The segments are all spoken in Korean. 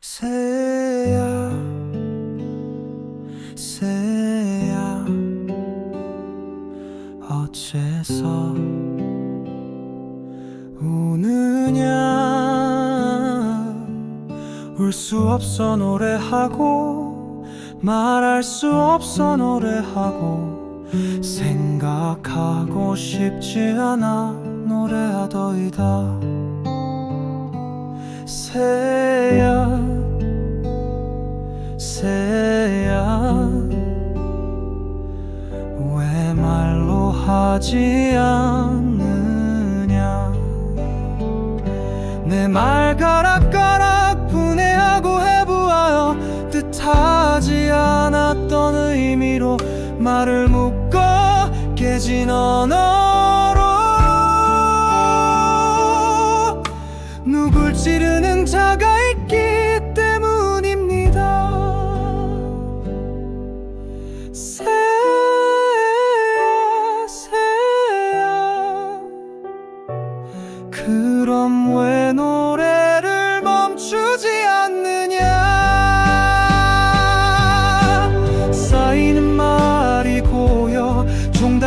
새야 새야. 어째서 우느냐? 울 수 없어 노래하고 말할 수 없어 노래하고 생각하고 싶지 않아 노래하더이다. 새 하지 않느냐. 내 말 가락가락 분해하고 해부하여 뜻하지 않았던 의미로 말을 묶어 깨진 언어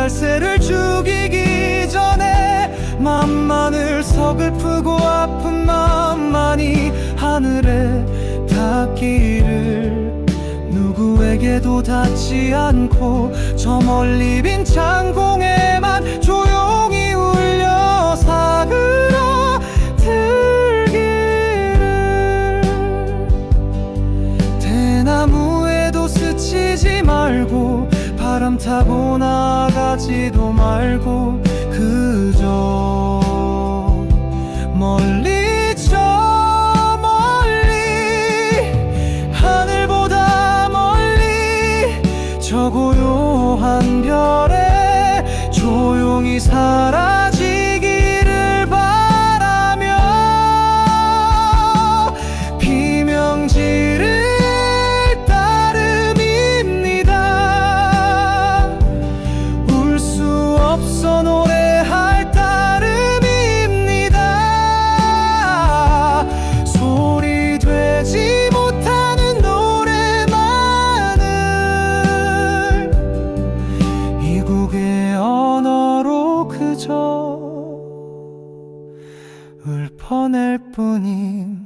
종달새를 죽이기 전에 맘만을 서글프고 아픈 마음만이 하늘에 닿기를. 누구에게도 닿지 않고 저 멀리 빈 창공에만 조용히 울려 사그라 들기를. 대나무에도 스치지 말고 바람 타고 나가 지도 말고 그저 멀리 저 멀리 하늘보다 멀리 저 고요한 별에 조용히 사 이국의 언어로 그저 읊어낼 뿐입니다